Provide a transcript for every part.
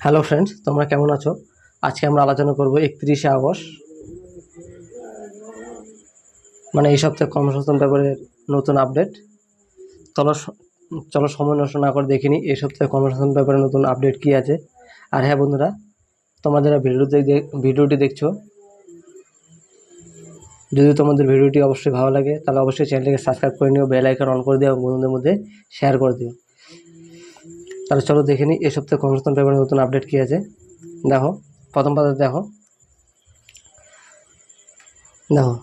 Hello friends, তোমরা কেমন আছো? আজকে আমরা আলোচনা করব একত্রিশে আগস্ট। মানে এই সপ্তাহে কর্মসংস্থান ব্যাপারের নতুন আপডেট। চলো চলো সময় নষ্ট না করে দেখিনি এই সপ্তাহে কর্মসংস্থান ব্যাপারে নতুন আপডেট কী আছে। আর হ্যাঁ বন্ধুরা, তোমরা যারা ভিডিওতে ভিডিওটি দেখছ, যদি তোমাদের ভিডিওটি অবশ্যই ভালো লাগে, তাহলে অবশ্যই চ্যানেলটিকে সাবস্ক্রাইব করে নিও, বেল আইকন অন করে দিও এবং বন্ধুদের মধ্যে শেয়ার করে দিও। তাহলে চলো দেখে নিই, এই সপ্তাহে কর্মসংস্থান ব্যাপারে নতুন আপডেট কী আছে। দেখো, প্রথম পাতা দেখো। দেখো,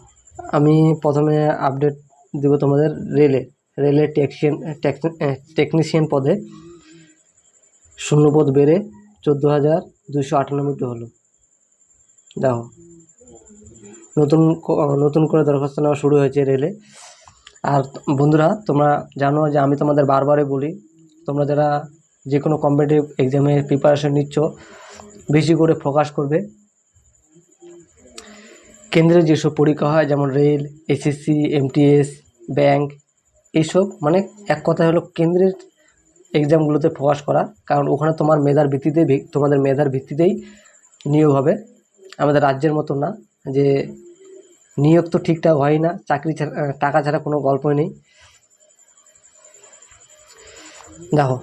আমি প্রথমে আপডেট দেব তোমাদের রেলে রেলের টেকশিয়ান টেকনিশিয়ান পদে। শূন্যপদ বেড়ে চোদ্দ হাজার দুশো আটানব্বইটি হলো। দেখো, নতুন নতুন করে দরখাস্ত নেওয়া শুরু হয়েছে রেলে। আর বন্ধুরা, তোমরা জানো যে আমি তোমাদের বারবারই বলি, তোমরা যারা যে কোনো কম্পিটিটিভ এক্সামের প্রিপারেশন নিচ্ছ, বেশি করে ফোকাস করবে। কেন্দ্রে যেসব পরীক্ষা হয়, যেমন রেল এসএসসি এমটিএস ব্যাংক এইসব মানে এক কথা হলো কেন্দ্রের এক্সামগুলোতে ফোকাস করা, কারণ ওখানে তোমার মেধার ভিত্তিতে তোমাদের মেধার ভিত্তিতেই নিয়োগ হবে। আমাদের রাজ্যের মতো না, যে নিয়োগ তো ঠিকঠাক হয় না, চাকরি ছাড়া, টাকা ছাড়া কোনো গল্পই নেই। দেখো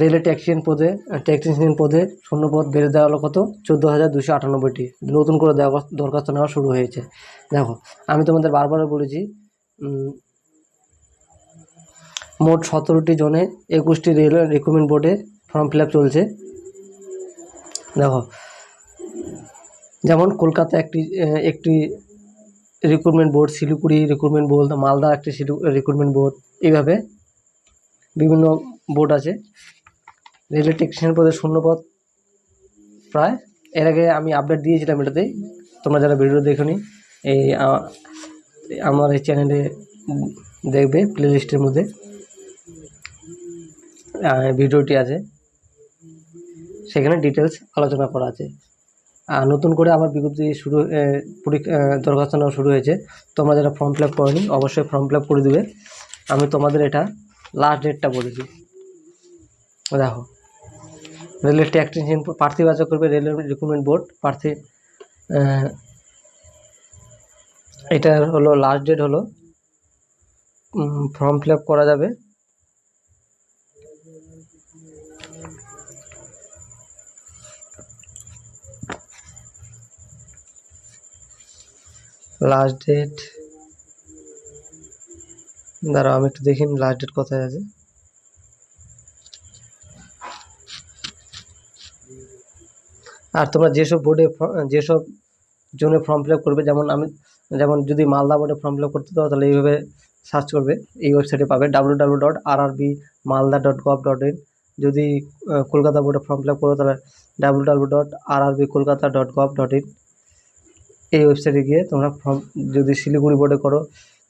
রেলের ট্যাক্সিয়ান পদে ট্যাক্সিয়ান পদে শূন্যপদ বেড়ে দেওয়া হলো কত? চোদ্দ হাজার দুশো আটানব্বইটি। নতুন করে দেওয়া দরখাস্ত নেওয়া শুরু হয়েছে। দেখো, আমি তোমাদের বারবার বলেছি মোট সতেরোটি জনে একুশটি রেল রিক্রুটমেন্ট বোর্ডে ফর্ম ফিল আপ চলছে। দেখো, যেমন কলকাতা একটি একটি recruitment board Siliguri recruitment board Malda একটি রিক্রুটমেন্ট বোর্ড এইভাবে বিভিন্ন বোর্ড আছে। রেলওয়ে টেকনিশিয়ান পদে শূন্যপদ প্রায়। এর আগে আমি আপডেট দিয়েছিলাম এটাতে তোমরা যারা ভিডিও দেখোনি এই আমার এই চ্যানেলে দেখবে প্লে লিস্টের মধ্যে। ভিডিওটি আছে। সেখানে ডিটেলস আলোচনা করা আছে। আর নতুন করে আবার বিজ্ঞপ্তি শুরু পরীক্ষা দরখাস্ত নেওয়া শুরু হয়েছে। তোমরা যারা ফর্ম ফিল আপ করনি, অবশ্যই ফর্ম ফিল আপ করে দেবে। আমি তোমাদের এটা লাস্ট ডেটটা বলেছি। দেখো। রেলের টেকনিশিয়ান প্রার্থী বাছাই করবে রেলের রিক্রুটমেন্ট বোর্ড প্রার্থী এটার হলো লাস্ট ডেট হলো। ফর্ম ফিল করা যাবে। লাস্ট ডেট দাঁড়াও, আমি একটু দেখি লাস্ট ডেট কোথায় আছে। আর তোমরা যেসব বোর্ডে যেসব জোনে ফর্ম ফিল করবে, যেমন আমি, যেমন যদি মালদা বোর্ডে ফর্ম ফিল করতে দাও, তাহলে এইভাবে সার্চ করবে, এই ওয়েবসাইটে পাবে W W dot R R B Malda dot gov dot in যদি কলকাতা বোর্ডে ফর্ম ফিল আপ করো, তাহলে W W dot R R B Kolkata dot gov dot in এই ওয়েবসাইটে গিয়ে তোমরা ফর্ম যদি শিলিগুড়ি বোর্ডে করো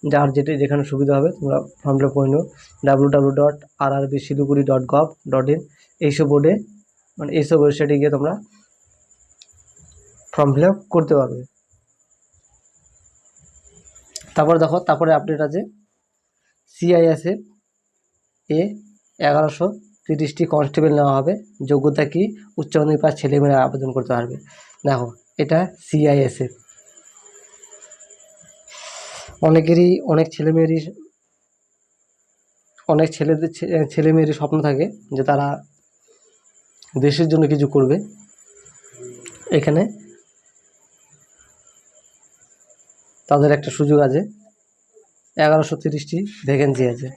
যার যেটি যেখানে সুবিধা হবে, তোমরা ফর্ম ফিল আপ করে নিও। W W dot R R B Siliguri dot gov dot in এইসব বোর্ডে মানে এইসব ওয়েবসাইটে গিয়ে তোমরা ফর্ম ফিল আপ করতে পারবে। তারপর দেখো, তারপরে আপডেট আছে। সিআইএসএফ এ এগারোশো তিরিশটি কনস্টেবল নেওয়া হবে। যোগ্যতা কি? উচ্চ মাধ্যমিক পাস ছেলেমেয়েরা আবেদন করতে পারবে। দেখো, এটা সিআইএসএফ অনেকেরই, অনেক ছেলেমেয়েরই, অনেক ছেলেদের ছেলেমেয়েরই স্বপ্ন থাকে যে তারা দেশের জন্য কিছু করবে। এখানে তাদের একটা সুযোগ আছে। এগারোশো তিরিশটি ভ্যাকেন্সি আছে।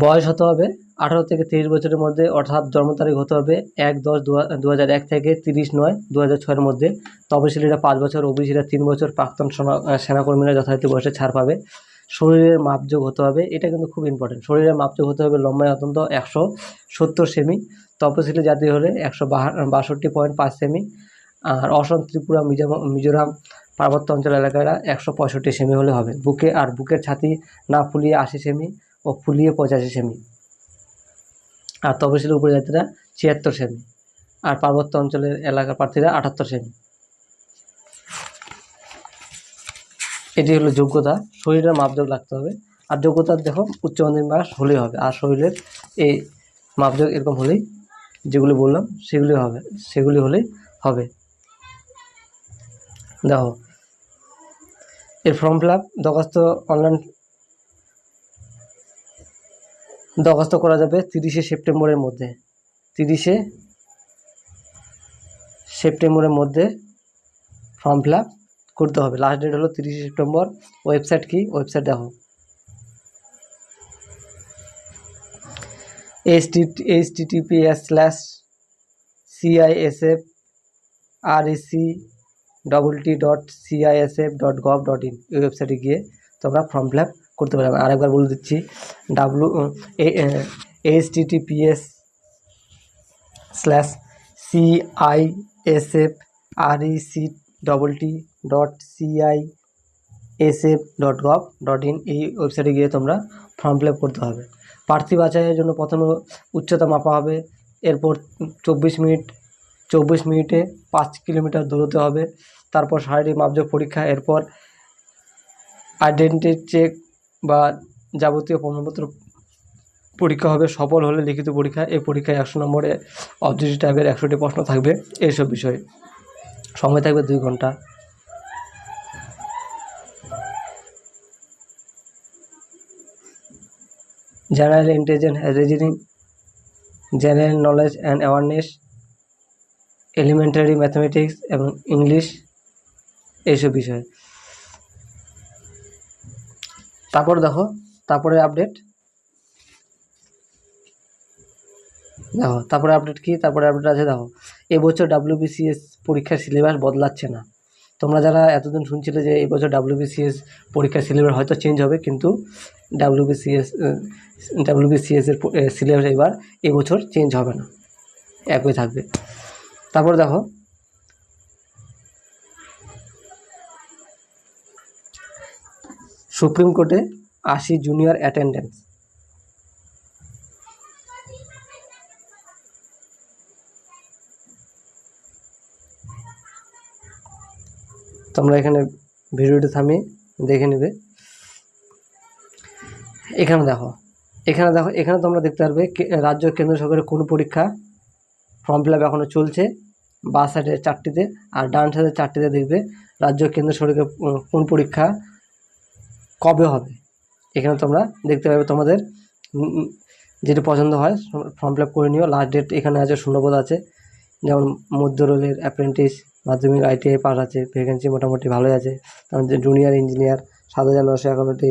বয়স হতে হবে আঠারো থেকে তিরিশ বছরের মধ্যে, অর্থাৎ জন্ম তারিখ হতে হবে এক দশ দু হাজার এক থেকে তিরিশ নয় দু হাজার ছয়ের মধ্যে। তপশিলীরা পাঁচ বছর, ওবিসিরা তিন বছর, প্রাক্তন সেনা- সেনাকর্মীরা যথারীতি বয়সে ছাড় পাবে। শরীরের মাপযোগ হতে হবে, এটা কিন্তু খুব ইম্পর্টেন্ট শরীরের মাপযোগ হতে হবে লম্বায় অত্যন্ত একশো সত্তর সেমি, তপশিলি জাতি হলে একশো বাষট্টি পয়েন্ট পাঁচ সেমি, আর অসম, ত্রিপুরা, মিজোরাম মিজোরাম পার্বত্য অঞ্চল এলাকারা একশো পঁয়ষট্টি সেমি হলে হবে। বুকে আর বুকের ছাতি না ফুলিয়ে আশি সেমি ও ফুলিয়ে পঁচাশি সেমি। আর তপশিলি উপজাতিরা ছিয়াত্তর সেমি। আর পার্বত্য অঞ্চলের এলাকার প্রার্থীরা আটাত্তর সেমি। এটি হলো যোগ্যতা। শরীরের মাপযোগ লাগতে হবে। আর যোগ্যতার দেখো, উচ্চ মাধ্যমিক পাস হলেই হবে। আর শরীরের এই মাপযোগ এরকম হলেই যেগুলি বললাম, সেগুলি হবে, সেগুলি হলেই হবে। দেখো, এর ফর্ম ফিল আপ, দরখাস্ত, অনলাইন দরখাস্ত করা যাবে তিরিশে সেপ্টেম্বরের মধ্যে। তিরিশে সেপ্টেম্বরের মধ্যে ফর্ম ফিল করতে হবে। লাস্ট ডেট হলো তিরিশে সেপ্টেম্বর। ওয়েবসাইট কি? ওয়েবসাইট দেখো। H T H TTPS slash CISF R C double T dot CISF dot gov dot in এই ওয়েবসাইটে গিয়ে তোমরা ফর্ম ফিল আপ করতে আমি আরেকবার বলে দিচ্ছি W H TTPS slash CISF R E C double T dot CI SF dot gov dot in এই ওয়েবসাইটে গিয়ে তোমরা ফর্ম ফিল করতে হবে। প্রার্থী বাছাইয়ের জন্য প্রথমে উচ্চতা মাপা হবে, এরপর চব্বিশ মিনিট, চব্বিশ মিনিটে পাঁচ কিলোমিটার দৌড়তে হবে, তারপর শারীরিক মাপযোগ পরীক্ষা, এরপর আইডেন্টি চেক বা যাবতীয় প্রমাণপত্র পরীক্ষা হবে, সফল হলে লিখিত পরীক্ষা, এই পরীক্ষায় একশো নম্বরে অবজেক্টিভ টাইপের একশোটি প্রশ্ন থাকবে, এইসব বিষয়ে। সময় থাকবে দুই ঘণ্টা। General intelligence reasoning general knowledge and awareness elementary mathematics এবং ইংলিশ এইসব বিষয়ে। তারপর দেখো, তারপরে আপডেট দেখো, তারপরে আপডেট কি? তারপরে আপডেট আছে, দেখো, এবছর ডাব্লিউবিসিএস পরীক্ষার সিলেবাস বদলাচ্ছে না। তোমরা যারা এতদিন শুনছিলে যে এবছর ডাব্লিউবিসিএস পরীক্ষার সিলেবাস হয়তো চেঞ্জ হবে, কিন্তু ডাব্লিউবিসিএস এর সিলেবাস এবার এবছর চেঞ্জ হবে না। একই থাকবে। তারপর দেখো সুপ্রিম কোর্টে আশি জুনিয়র অ্যাটেন্ডেন্স তোমরা এখানে ভিডিওটা থামিয়ে দেখে নেবে। এখানে দেখো এখানে দেখো, এখানে তোমরা দেখতে পারবে রাজ্য কেন্দ্র সরকারের কোন পরীক্ষা ফর্ম ফিল আপ এখনও চলছে। বা সাইডে চারটিতে আর ডান সাইডে চারটিতে দেখবে রাজ্য কেন্দ্র সরকারের কোন পরীক্ষা কবে হবে? এখানে তোমরা দেখতে পাবে তোমাদের যেটি পছন্দ হয়, ফর্ম ফিল আপ করে নিও। লাস্ট ডেট এখানে আছে, শূন্যপদ আছে। যেমন মধ্য রেলের অ্যাপ্রেন্টিস মাধ্যমিক আইটিআই পাস আছে ভ্যাকেন্সি মোটামুটি ভালোই আছে। তার মধ্যে জুনিয়র ইঞ্জিনিয়ার সাত হাজার নশো একান্নটি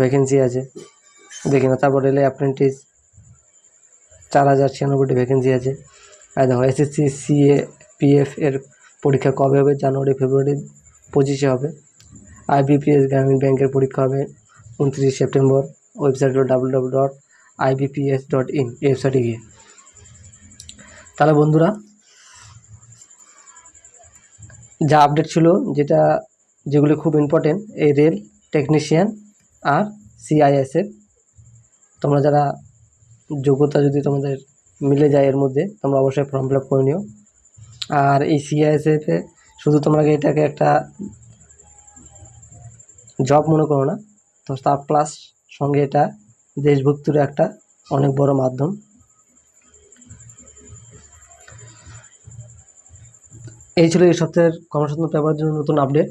ভ্যাকেন্সি আছে। দেখি না তারপর রেলে অ্যাপ্রেন্টিস চার হাজার ছিয়ানব্বইটি ভ্যাকেন্সি আছে। আর দেখো এসএসসি সিএ পিএফ এর পরীক্ষা কবে হবে? জানুয়ারি, ফেব্রুয়ারি, পঁচিশে হবে। আইবিপিএস গ্রামীণ ব্যাংকের পরীক্ষা হবে উনত্রিশ সেপ্টেম্বর। ওয়েবসাইট হলো W W dot IBPS dot in ওয়েবসাইটে গিয়ে। তাহলে বন্ধুরা, যা আপডেট ছিল যেটা, যেগুলি খুব ইম্পর্টেন্ট এই রেল টেকনিশিয়ান আর সিআইএসএফ তোমরা যারা যোগ্যতা যদি তোমাদের মিলে যায় এর মধ্যে, তোমরা অবশ্যই ফর্ম ফিল আপ করে নিও। আর এই সিআইএসএফে শুধু তোমরা এটাকে একটা জব মনে করো না। তো স্টাফ প্লাস সঙ্গে এটা দেশভক্তির একটা অনেক বড় মাধ্যম। এই ছিল এই সপ্তাহের কর্মসূত্র পেপারের জন্য নতুন আপডেট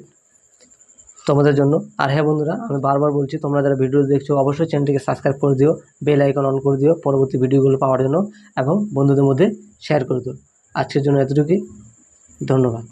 তোমাদের জন্য। আর হ্যাঁ বন্ধুরা, আমি বারবার বলছি, তোমরা যারা ভিডিও দেখছ, অবশ্যই চ্যানেলটিকে সাবস্ক্রাইব করে দিও বেল আইকন অন করে দিও পরবর্তী ভিডিওগুলো পাওয়ার জন্য এবং বন্ধুদের মধ্যে শেয়ার করে দিও। আজকের জন্য এতটুকুই, ধন্যবাদ।